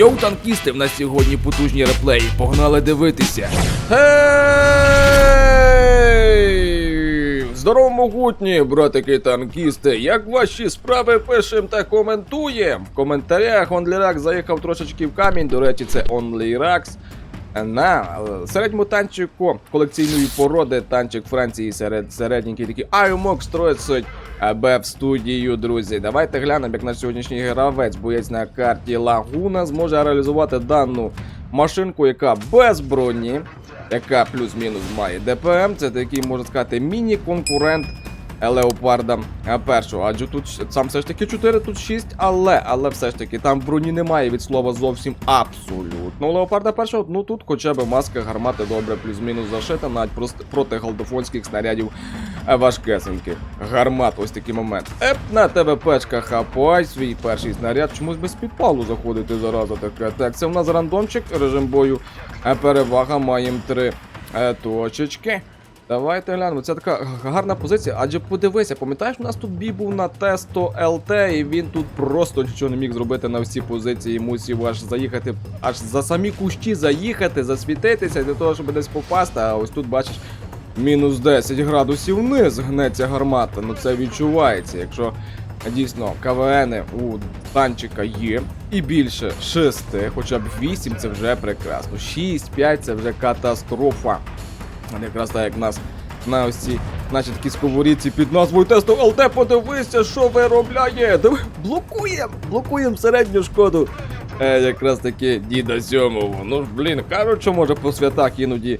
Йоу, танкісти, в нас сьогодні потужні реплеї. Погнали дивитися. Гей! Здорово, могутні, братики танкісти. Як ваші справи пишем та коментуємо? В коментарях OnlyRax заїхав трошечки в камінь. До речі, це OnlyRax. На середньому танчику колекційної породи танчик Франції серед середненький такий Аймок строїть Б в студію, друзі. Давайте глянемо, як наш сьогоднішній гравець, боєць на карті Лагуна, зможе реалізувати дану машинку, яка без броні, яка плюс-мінус має ДПМ. Це такий, можна сказати, міні-конкурент Леопарда е, першого. Адже тут сам все ж таки 4, тут 6, але, але все ж таки там броні немає від слова зовсім абсолютно. Леопарда першого, ну тут хоча б маска гармати добре, плюс-мінус зашита, навіть проти галдофонських снарядів е, важкесеньких. Гармат, ось такий момент. Еп, на тебе печка хапай, свій перший снаряд. Чомусь без підпалу заходити зараза таке. Так, це в нас рандомчик, режим бою. е, Перевага, маємо три точечки. Давайте глянемо. Це така гарна позиція. Адже подивися, пам'ятаєш, у нас тут бій був на тесто ЛТ, і він тут просто нічого не міг зробити на всі позиції. Мусів аж заїхати, аж за самі кущі заїхати, засвітитися для того, щоб десь попасти. А ось тут бачиш. Мінус 10 градусів вниз гнеться гармата. Ну це відчувається. Якщо дійсно КВНи у танчика є і більше 6, хоча б 8 це вже прекрасно. 6-5 це вже катастрофа. От Якраз так як нас на ось цій, значить, такі сковорідці під назвою тесту ЛТ, подивися, що виробляє. Диви, блокуємо, блокуємо середню шкоду. Е, якраз таки діда сьомого. Ну ж, блін, кажуть, що може по святах іноді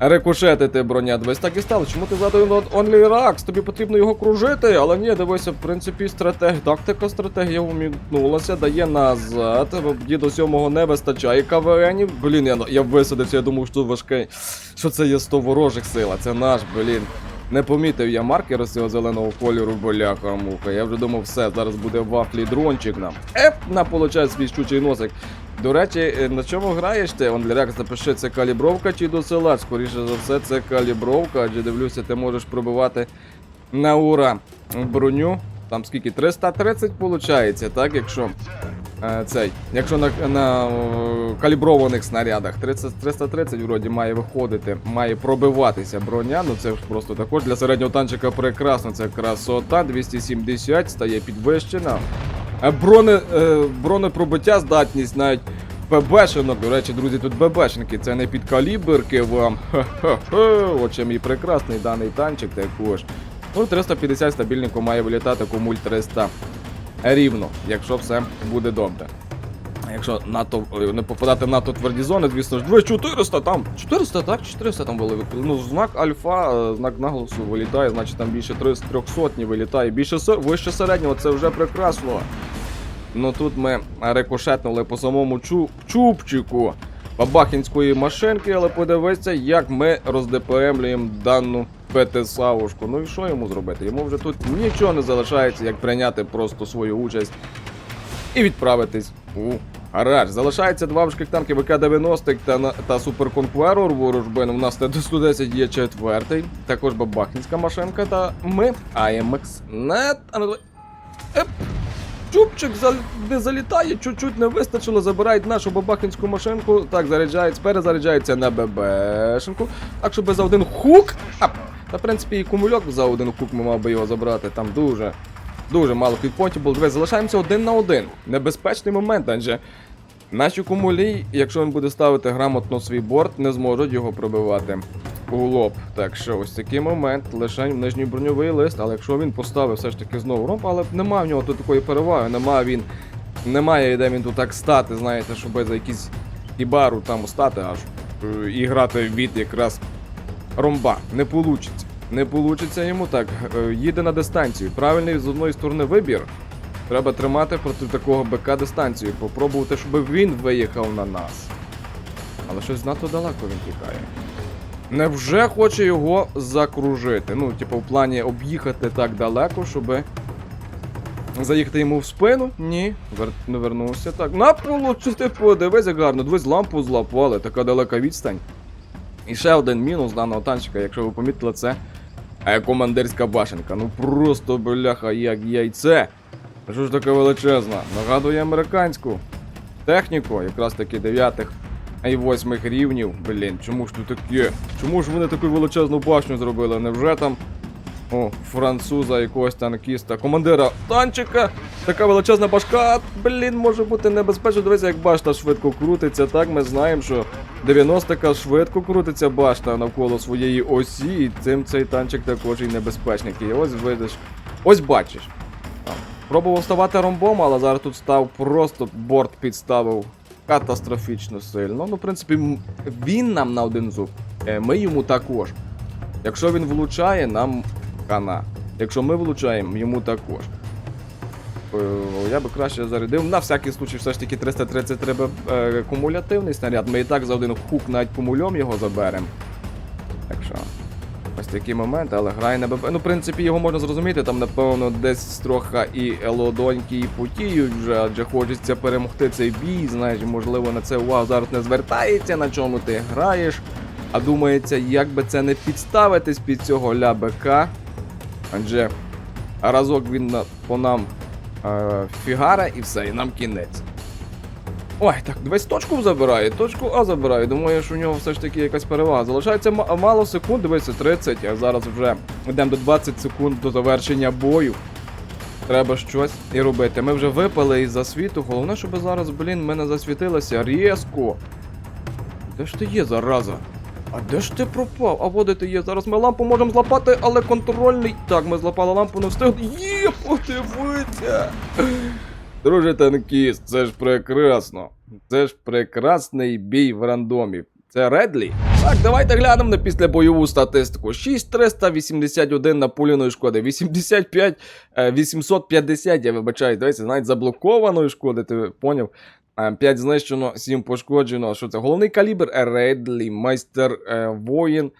рикошетити броня. Дивись, так і стало. Чому ти згадує Only Rax? Тобі потрібно його кружити, але ні, дивися, в принципі, стратегія, тактика стратегія умітнулася, дає назад. Діду сьомого не вистачає КВНів. Блін, я, я висадився, я думав, що важке. Що це є 100 ворожих сила, це наш, блін. Не помітив я маркера з цього зеленого кольору, боляка муха. Я вже думав, все, зараз буде вафлі дрончик нам. Еп, на получає свій щучий носик. До речі, е, на чому граєш ти? Он Рекс, напиши, це калібровка чи досилач? Скоріше за все, це калібровка, адже дивлюся, ти можеш пробивати на ура броню. Там скільки? 330 виходить, так? Якщо цей, якщо на, на каліброваних снарядах 30, 330 вроді має виходити, має пробиватися броня. Ну це ж просто також для середнього танчика прекрасно. Це красота. 270 стає підвищена. Е, Броне, е, бронепробиття здатність навіть ПБшинок. До речі, друзі, тут ББшники, це не підкаліберки вам. Ха-ха-ха. От чим прекрасний даний танчик також. Ну, 350 стабільненько має вилітати, кумуль 300 рівно, якщо все буде добре. Якщо НАТО не попадати в НАТО тверді зони, звісно ж, 2400 там. 400, так? 400 там були. Ну, знак альфа, е, знак наголосу вилітає, значить там більше 300 вилітає. Більше вище середнього, це вже прекрасно. Ну тут ми рикошетнули по самому чу, чубчику бабахінської машинки, але подивися, як ми роздепемлюємо дану ПТСАушку. Ну і що йому зробити? Йому вже тут нічого не залишається, як прийняти просто свою участь і відправитись у гараж. Залишається два важких танки ВК-90 та, та Суперконкверор ворожбин. У нас Т-110 є четвертий, також бабахінська машинка та ми AMX. Нет. А ну. Еп. Чубчик не залітає, чуть-чуть не вистачило, забирають нашу бабахінську машинку. Так, заряджається, перезаряджається на ББшенку. Так, щоб за один хук. А, та в принципі і кумульок за один хук ми мав би його забрати. Там дуже, дуже мало квітпонтів було. Дивись, залишаємося один на один. Небезпечний момент, адже наші кумулі, якщо він буде ставити грамотно свій борт, не зможуть його пробивати у лоб. Так що ось такий момент, лише нижній броньовий лист, але якщо він поставив все ж таки знову ромб, але немає в нього тут такої переваги, немає він. Немає де він тут так стати, знаєте, щоб за якісь ібару там стати аж е, і грати від якраз ромба. Не получиться. Не получиться йому так. Е, Їде на дистанцію. Правильний з одної сторони вибір. Треба тримати проти такого БК дистанцію. Попробувати, щоб він виїхав на нас. Але щось надто далеко він тікає. Невже хоче його закружити? Ну, типу, в плані об'їхати так далеко, щоб заїхати йому в спину? Ні, вер... не вернувся. Так. На получити, подивись, як гарно. Дивись, лампу злапали, така далека відстань. І ще один мінус даного танчика, якщо ви помітили, це командирська башенка. Ну просто бляха, як яйце. Що ж таке величезна? Нагадує американську. техніку, якраз таки 9 і 8 рівнів. Блін, чому ж тут таке? Чому ж вони таку величезну башню зробили? Невже там о, француза якогось танкіста, командира танчика, така величезна башка, блін, може бути небезпечно. Дивися, як башта швидко крутиться. Так, ми знаємо, що 90-ка швидко крутиться башта навколо своєї осі, і цим цей танчик також і небезпечний. І ось видиш. Ось бачиш. Пробував ставати ромбом, але зараз тут став просто борт підставив катастрофічно сильно. Ну, в принципі, він нам на один зуб. Е, Ми йому також. Якщо він влучає, нам хана. Якщо ми влучаємо, йому також. Е, Я би краще зарядив. На всякий случай, все ж таки 333 б- е, кумулятивний снаряд. Ми і так за один хук навіть кумульом його заберемо. Так що. Ось такі моменти, але грає на ББ. Ну, в принципі, його можна зрозуміти, там, напевно, десь трохи і лодоньки, і потіють вже, адже хочеться перемогти цей бій. Знаєш, можливо, на це увагу зараз не звертається, на чому ти граєш. А думається, як би це не підставитись під цього лябека. Адже разок він по нам фігара і все, і нам кінець. Ой, так, дивись, точку забирає, точку А забирає. Думаю, що у нього все ж таки якась перевага. Залишається мало секунд, дивися, 30, а зараз вже йдемо до 20 секунд до завершення бою. Треба щось і робити. Ми вже випали із засвіту. Головне, щоб зараз, блін, ми не засвітилися різко. Де ж ти є, зараза? А де ж ти пропав? А води ти є. Зараз ми лампу можемо злапати, але контрольний. Так, ми злапали лампу, не встигли. Є, подивися! Друже танкіст, це ж прекрасно. Це ж прекрасний бій в рандомі. Це Редлі? Так, давайте глянемо на післябойову статистику. 6381 напуляної шкоди, 85, е, 850, я вибачаю, дивіться, навіть заблокованої шкоди, ти поняв? 5 знищено, 7 пошкоджено. Що це? Головний калібр Редлі, майстер е, воїн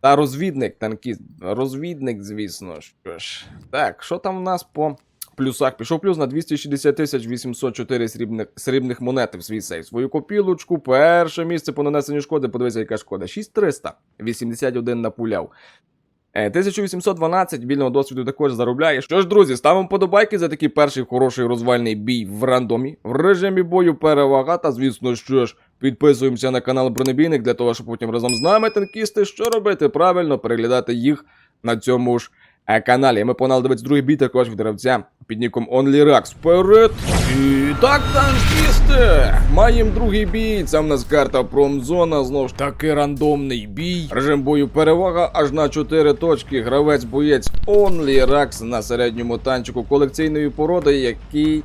та розвідник танкіст. Розвідник, звісно. Що ж. Так, що там в нас по плюсах? Пішов плюс на 260 тисяч 804 срібних, срібних монет в свій сейф. Свою копілочку, перше місце по нанесенню шкоди. Подивися, яка шкода. 6300. 81 напуляв. Е, 1812 вільного досвіду також заробляє. Що ж, друзі, ставимо подобайки за такий перший хороший розвальний бій в рандомі. В режимі бою перевага. Та звісно, що ж, підписуємося на канал Бронебійник для того, щоб потім разом з нами танкісти, що робити правильно, переглядати їх на цьому ж е, каналі. Ми погнали другий бій також від гравця під ніком OnlyRax. Вперед! І так, танкісти! Маємо другий бій. Це в нас карта Промзона. Знову ж таки рандомний бій. Режим бою перевага аж на 4 точки. Гравець боєць OnlyRax на середньому танчику колекційної породи, який.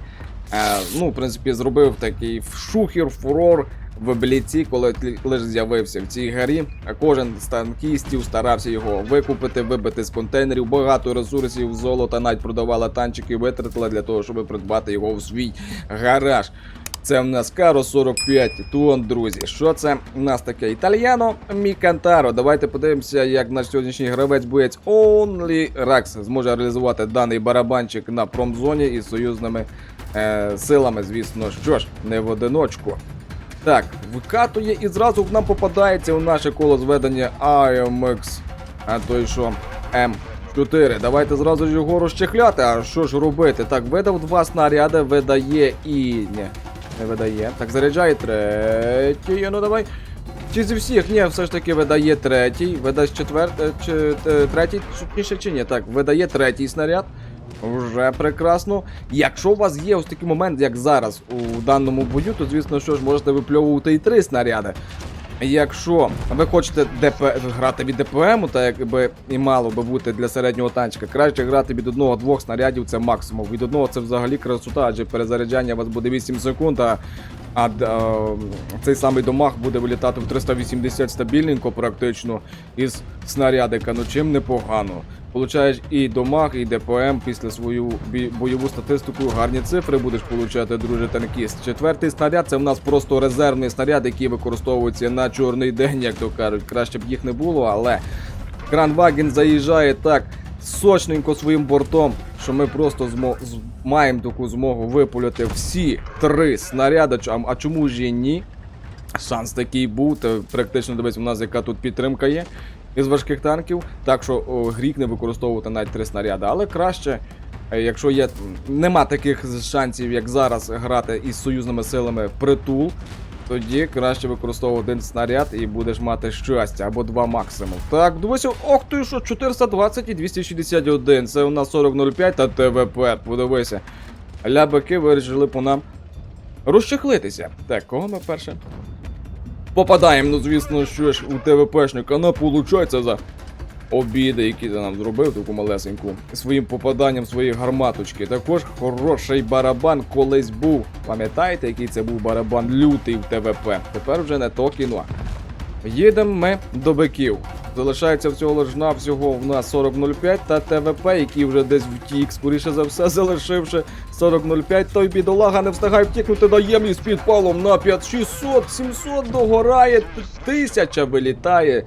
Е, ну, в принципі, зробив такий шухер, фурор в бліці, коли лише з'явився в цій гарі. А Кожен з танкістів старався його викупити, вибити з контейнерів. Багато ресурсів, золота навіть продавала танчики, витратила для того, щоб придбати його в свій гараж. Це в нас Каро 45 тонн, друзі. Що це у нас таке? Італьяно Мікантаро. Давайте подивимося, як наш сьогоднішній гравець боєць Only Rax зможе реалізувати даний барабанчик на промзоні із союзними е, силами, звісно. Що ж, не в одиночку. Так, викатує і зразу нам попадається у наше коло зведення IMX. А той що М4. Давайте зразу ж його розчехляти. А що ж робити? Так, видав два снаряди, видає і. Ні, не видає. Так, заряджає третій. Ну давай. Чи зі всіх? Ні, все ж таки видає третій, видасть четвертий, чи е, третій, точніше чи ні. Так, видає третій снаряд. Вже прекрасно. Якщо у вас є ось такий момент, як зараз у даному бою, то звісно, що ж можете випльовувати і три снаряди. Якщо ви хочете ДП... грати від ДПМу, так якби і мало би бути для середнього танчика, краще грати від одного-двох снарядів, це максимум. Від одного це взагалі красота, адже перезаряджання у вас буде 8 секунд, а, а цей самий домах буде вилітати в 380 стабільненько, практично із снарядика. Ну чим непогано. Получаєш і домах, і ДПМ після свою бойову статистику. Гарні цифри будеш получати, друже танкіст. Четвертий снаряд це в нас просто резервний снаряд, який використовується на чорний день, як то кажуть. Краще б їх не було, але Кранваген заїжджає так сочненько своїм бортом, що ми просто змо... з- маємо таку змогу випуляти всі три снаряди. А, чому ж і ні? Шанс такий був, то практично дивись, у нас яка тут підтримка є із важких танків. Так що о, гріх не використовувати навіть три снаряди, але краще Е, Якщо є нема таких шансів, як зараз, грати із союзними силами притул, тоді краще використовувати один снаряд і будеш мати щастя або два максимум. Так, дивися, ох ти що, 420 і 261. Це у нас 4005 та ТВП. Подивися. Лябики вирішили по нам розчехлитися. Так, кого ми перше? Попадаємо, ну звісно, що ж у ТВПшника не получається за обіди, які ти нам зробив, таку малесеньку, своїм попаданням своєї гарматочки. Також хороший барабан колись був. Пам'ятаєте, який це був барабан лютий в ТВП? Тепер вже не то кіно. Їдемо ми до биків. Залишається всього лиш на всього в нас 40.05 та ТВП, який вже десь втік, скоріше за все, залишивши 40.05, той бідолага не встигає втікнути ємлі з підпалом на 5 600, 700 догорає, тисяча вилітає.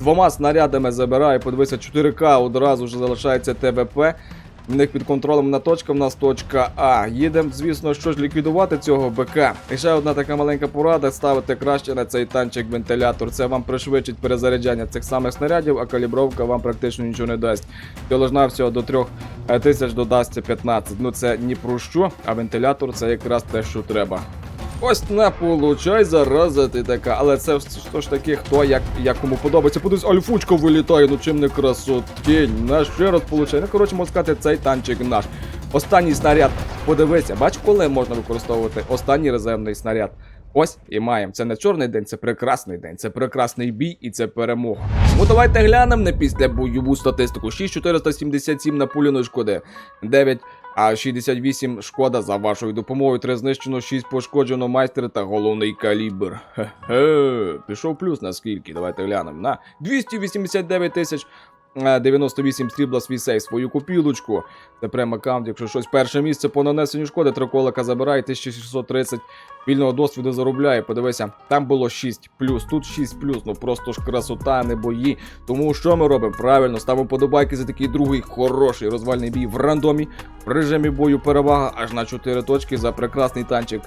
Двома снарядами забирає, подивися 4К, одразу ж залишається ТВП. В них під контролем на точка, в нас точка А. Їдемо, звісно, що ж ліквідувати цього БК. І ще одна така маленька порада: ставити краще на цей танчик вентилятор. Це вам пришвидшить перезаряджання цих самих снарядів, а калібровка вам практично нічого не дасть. Тіложна всього до 3000 додасться 15. Ну це ні про що, а вентилятор це якраз те, що треба. Ось не получай зараза ти така, але це ж ж таки, хто як, як кому подобається. Подивись, альфучка вилітає, ну чим не красотень. На ще раз получай. Ну коротше, можна сказати, цей танчик наш. Останній снаряд. Подивися, бач, коли можна використовувати останній резервний снаряд. Ось і маємо. Це не чорний день, це прекрасний день, це прекрасний бій і це перемога. Ну давайте глянемо на після бойову статистику. 6477 напуляної шкоди, 9 а 68 шкода за вашою допомогою. 3 знищено, 6 пошкоджено майстер та головний калібр. Хе-хе. Пішов плюс на скільки? Давайте глянемо. На 289 тисяч. е, 98 срібла свій сейф, свою копілочку. Це прям аккаунт, якщо щось перше місце по нанесенню шкоди, триколика забирає 1630 вільного досвіду заробляє. Подивися, там було 6 плюс, тут 6 плюс. Ну просто ж красота, не бої. Тому що ми робимо? Правильно, ставимо подобайки за такий другий хороший розвальний бій в рандомі. В режимі бою перевага аж на 4 точки за прекрасний танчик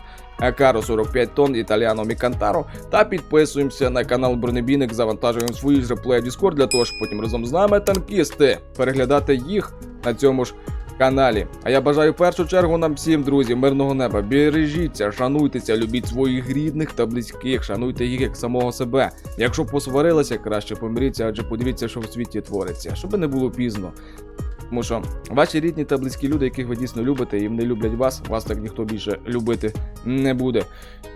Каро 45 тонн Італіано Мікантаро. Та підписуємося на канал Бронебійник, завантажуємо свої ж реплеї в Discord для того, щоб потім разом з нами танкісти переглядати їх на цьому ж каналі. А я бажаю в першу чергу нам всім, друзі, мирного неба. Бережіться, шануйтеся, любіть своїх рідних та близьких, шануйте їх як самого себе. Якщо посварилися, краще помиріться, адже подивіться, що в світі твориться, щоб не було пізно. Тому що ваші рідні та близькі люди, яких ви дійсно любите, і вони люблять вас, вас так ніхто більше любити не буде.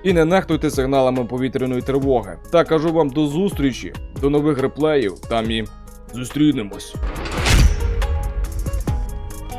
І не нехтуйте сигналами повітряної тривоги. Та кажу вам до зустрічі, до нових реплеїв, там і зустрінемось.